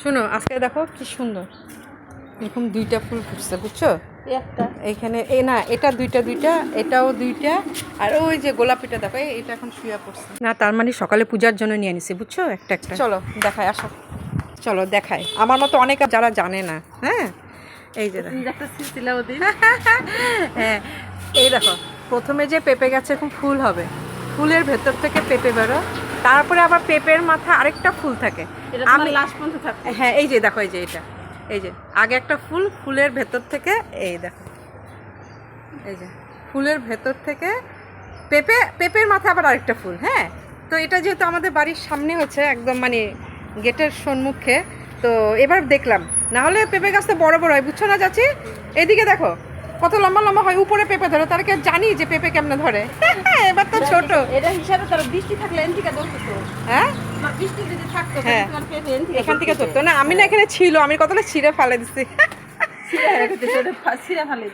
শোনো আজকে দেখো কি সুন্দর। এরকম দুইটা ফুল ফুটছে বুঝছ? একটা। এইখানে এই না এটা দুইটা দুইটা এটাও দুইটা আর ওই যে গোলাপিটা দেখো এটা এখন শুয়ে পড়ছে। না তার মানে সকালে পূজার জন্য নিয়ে নিছি বুঝছ? একটা একটা। চলো দেখায় আসো। চলো দেখায় আমার মতো অনেক যারা জানে না হ্যাঁ? এই যে একটা ছিঁড়ছিলা হ্যাঁ এই দেখো প্রথমে যে পেঁপে গাছে এরকম ফুল হবে ফুলের ভেতর থেকে পেঁপে বেরো। তারপরে আবার পেঁপের মাথা আরেকটা ফুল থাকে। আমি লাস্ট পর্যন্ত থাকবে। হ্যাঁ এই যে দেখো এই যে এটা। এই যে আগে একটা ফুল ফুলের ভেতর থেকে এই দেখো। এই যে ফুলের ভেতর থেকে পেঁপে পেঁপের মাথা আবার আরেকটা ফুল হ্যাঁ? তো এটা যেহেতু আমাদের বাড়ির সামনে হচ্ছে একদম মানে গেটের সম্মুখে তো এবার দেখলাম। না হলে পেঁপে গাছ তো বড় বড় হয় বুঝছ না চাচি? এদিকে দেখো কত লম্বা লম্বা হয় উপরে পেঁপে ধরে তার জানি যে পেঁপে কেমনে ধরে? এবার তো ছোট। এটা হিসাবে তার বৃষ্টি থাকলে এন থেকে ধরতো হ্যাঁ? বৃষ্টি যদি থাকতো হ্যাঁ। তাহলে এখান থেকে ধরতো। না আমি না এখানে ছিল আমি কতটা ছিঁড়ে ফেলে ছিঁড়া হয়ে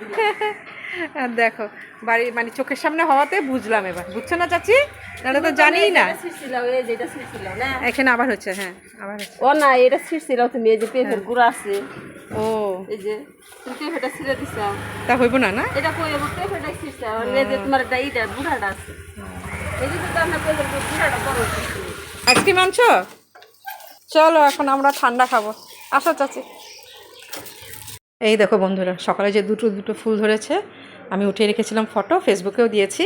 দেখো বাড়ি মানে চোখের সামনে হওয়াতে বুঝলাম এবার। বুঝছ না চাচি? নাহলে তো জানিই না? এখানে আবার হচ্ছে হ্যাঁ আবার ও না এটা ছিঁড়ছিলাম তুমি এই যে পেঁপের গুঁড়া আছে। ও। এই যে তুমি পেঁপেটা ছিঁড়ে দিছাও তা হইব না না? এটা কই আমার পেঁপেটা ছিঁড়ছাও আর এই যে তোমার এটা এইটা বুড়াটা আছে। এই যে তো আমরা পেঁপের বুড়াটা বড় আইসক্রিম আনছো? চলো এখন আমরা ঠান্ডা খাব। আসো চাচি। এই দেখো বন্ধুরা সকালে যে দুটো দুটো ফুল ধরেছে আমি উঠিয়ে রেখেছিলাম ফটো ফেসবুকেও দিয়েছি।